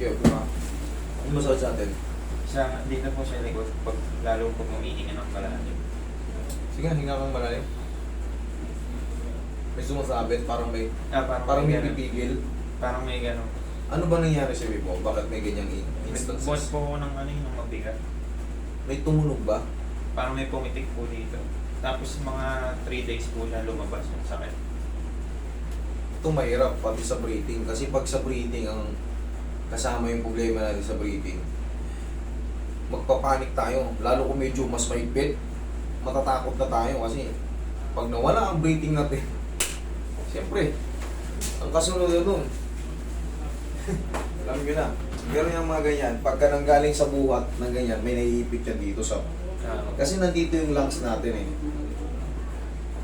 Yo, diba? Ano masakit sa atin? Sa, dito po sa likod, pag lalo po umihinga ng malalim. Sige, hinga kang malalim. May sumasabit, parang may, Ah, parang, parang may ganun. pipigil. Parang may gano'n. Ano ba nangyari sa mo? Bakit may ganyang in- instances? po ako ng ano yung mabigat. May tumunog ba? Parang may pumitik po dito. Tapos mga 3 days po na lumabas yung sakit. Ito mahirap, pati sa breathing. Kasi pag sa breathing, ang kasama yung problema natin sa breathing, magpapanik tayo. Lalo kung medyo mas mahigpit, matatakot na tayo kasi pag nawala ang breathing natin, siyempre, ang kasunod na nun, alam nyo na, meron yung mga ganyan, pagka nanggaling sa buhat ng ganyan, may naiipit yan dito sa Ah, kasi nandito yung lungs natin eh.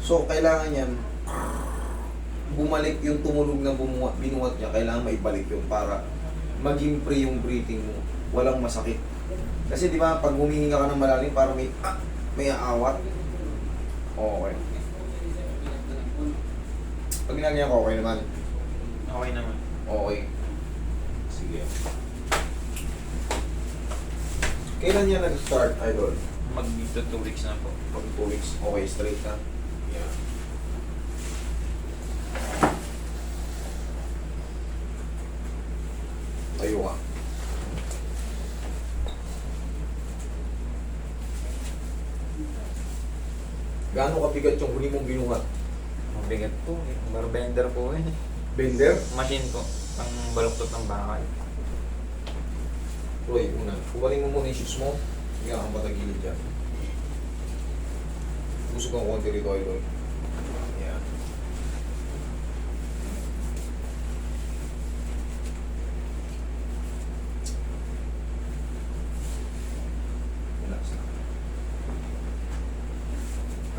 So, kailangan yan, bumalik yung tumunog na bumuhat, binuhat niya, kailangan maibalik yun para maging free yung breathing mo. Walang masakit. Kasi di ba, pag humihinga ka ng malalim, parang may, ah, may aawat. Okay. Pag ginagawa ko, okay naman. okay naman. Okay. Sige. Kailan yan nag-start, idol? Mag 2 weeks na po. Pag 2 weeks, okay, straight na. Yeah. Tayo ka. Gaano kabigat yung huli mong binuhat? Mabigat po eh. Barbender po eh. Bender? Machine po. Ang baluktot ng bakal. Roy, una. Kubaling mo muna yung shoes mo. Sige kang patagilid dyan. Gusto kong konti rito, idol. Yan. Relax na.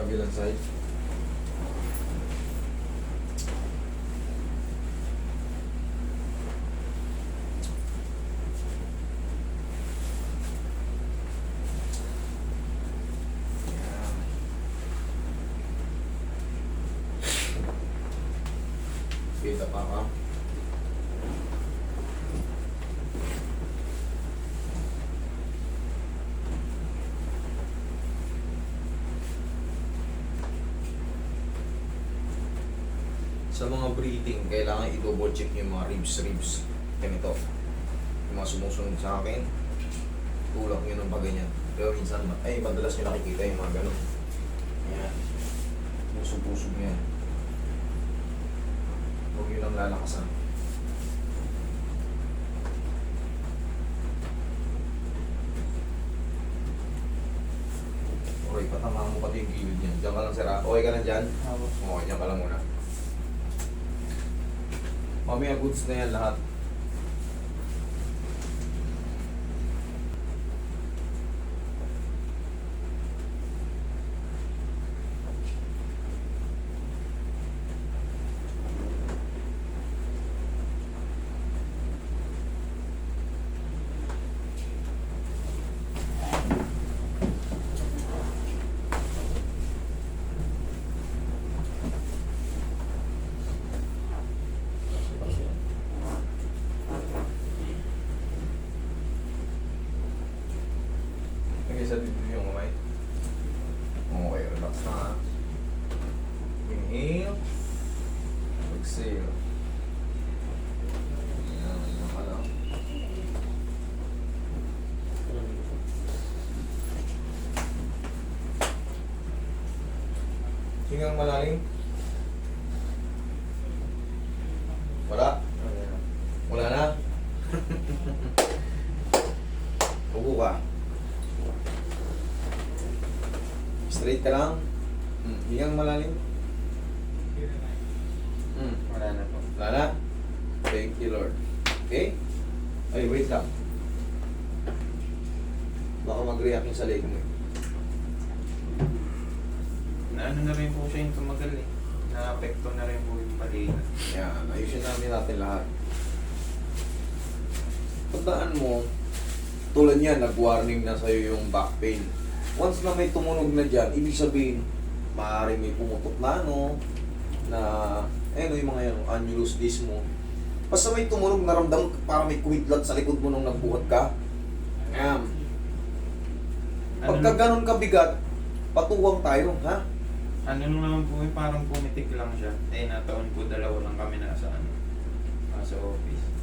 Kabilang side. Kita pa ka. Sa mga breathing, kailangan i-double check yung mga ribs, ribs. Ganito. Yung mga sumusunod sa akin, tulak nyo ng paganyan. Pero minsan, ay, madalas nyo nakikita yung mga ganun. Yan. Pusog-pusog nyo yan. Huwag nyo lang lalakasan. Okay, patama mo pati yung gilid niyan. Diyan ka lang, sir. ah. Okay ka lang dyan? Okay, diyan ka lang muna. Mamaya goods na yan lahat. Lagay sa dibdib yung kamay. Okay, relax na ha. Inhale. Exhale. Yan, yan ka lang. Hingang malalim. Wala? Wala na? Upo ka. Straight ka lang. Hmm. Hingang malalim. Hmm. Wala na po. Wala na? Thank you, Lord. Okay? Ay, wait lang. Baka mag-react yung sa leg mo. Na ano na rin po siya yung tumagal eh. Na-apekto na rin po yung balita. Yan, ayusin namin natin lahat. Tandaan mo, tulad yan, nag-warning na sa'yo yung back pain. Once na may tumunog na dyan, ibig sabihin, maaaring may pumutok na ano, na, ano yung mga yan, annulus disc mo. Basta may tumunog, naramdam ka para may kuwidlat sa likod mo nung nagbuhat ka. Ayan. Ano, Pagka ganun kabigat, patuwang tayo, ha? ano nung naman po eh, parang pumitik lang siya. Eh, nataon po dalawa lang kami nasa ano, nasa office.